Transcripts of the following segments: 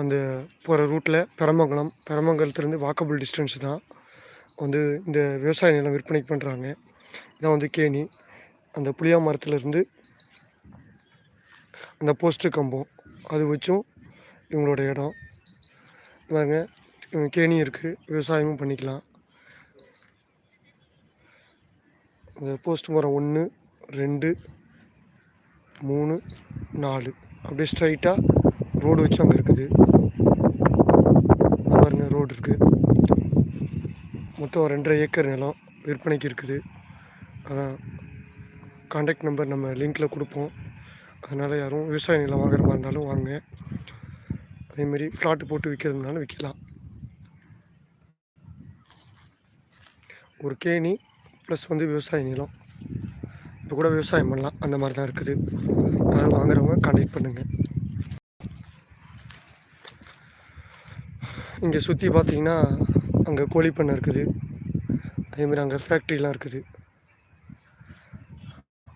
அந்த போகிற ரூட்டில் பெரமங்கலம் பெரமங்கலத்துலேருந்து வாக்கபிள் டிஸ்டன்ஸ் தான் வந்து இந்த விவசாய நிலம் விற்பனைக்கு பண்ணுறாங்க இதான் வந்து கேணி. அந்த புளியா மரத்துலேருந்து அந்த போஸ்ட்டு கம்பம் அது வச்சும் இவங்களோட இடம். பாருங்க கேணி இருக்குது விவசாயமும் பண்ணிக்கலாம். இந்த போஸ்ட் மரம் ஒன்று ரெண்டு மூணு நாலு. அப்படியே ஸ்ட்ரைட்டாக ரோடு வச்சு அங்கே இருக்குது. பாருங்கள் ரோடு இருக்குது மொத்தம் ரெண்டரை ஏக்கர் நிலம் விற்பனைக்கு இருக்குது. அதான் காண்டாக்ட் நம்பர் நம்ம லிங்க்கில் கொடுப்போம். அதனால் யாரும் விவசாய நிலம் வாங்குற மாதிரி இருந்தாலும் வாங்க. அதேமாரி ஃப்ளாட்டு போட்டு விற்கிறதுனாலும் விற்கலாம் ஒரு கேணி ப்ளஸ் வந்து விவசாய நிலம். இப்போ கூட விவசாயம் பண்ணலாம். அந்த மாதிரி தான் இருக்குது. அதனால் வாங்குறவங்க கான்டாக்ட் பண்ணுங்கள் இங்கே சுற்றி பார்த்தீங்கன்னா அங்கே கோழி பண்ணை இருக்குது அதேமாதிரி அங்கே ஃபேக்ட்ரிலாம் இருக்குது.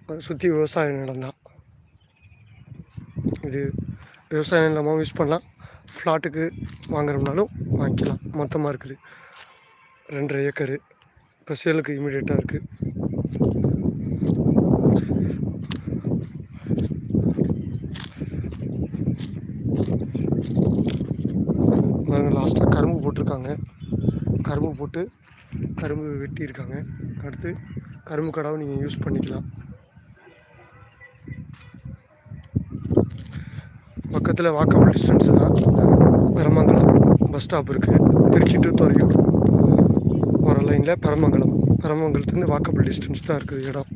அதை சுற்றி விவசாய நிலம் தான். இது விவசாய நிலமாகவும் யூஸ் பண்ணலாம். ஃப்ளாட்டுக்கு வாங்குறோம்னாலும் வாங்கிக்கலாம். மொத்தமாக இருக்குது. ரெண்டரை ஏக்கரு. இப்போ சேலுக்கு இமீடியட்டாக இருக்குது பாருங்க லாஸ்ட்டாக கரும்பு போட்டிருக்காங்க. கரும்பு போட்டு கரும்பு வெட்டியிருக்காங்க. அடுத்து கரும்பு கடாவை நீங்கள் யூஸ் பண்ணிக்கலாம். பக்கத்தில் வாக்கபிள் டிஸ்டன்ஸு தான். பெரமங்கலம் பஸ் ஸ்டாப் இருக்குது திருச்சி டு துறையூர். போகிற லைனில் பெரமங்கலம். பெரமங்கலத்துலேருந்து வாக்கபிள் டிஸ்டன்ஸ் தான் இருக்குது இடம்.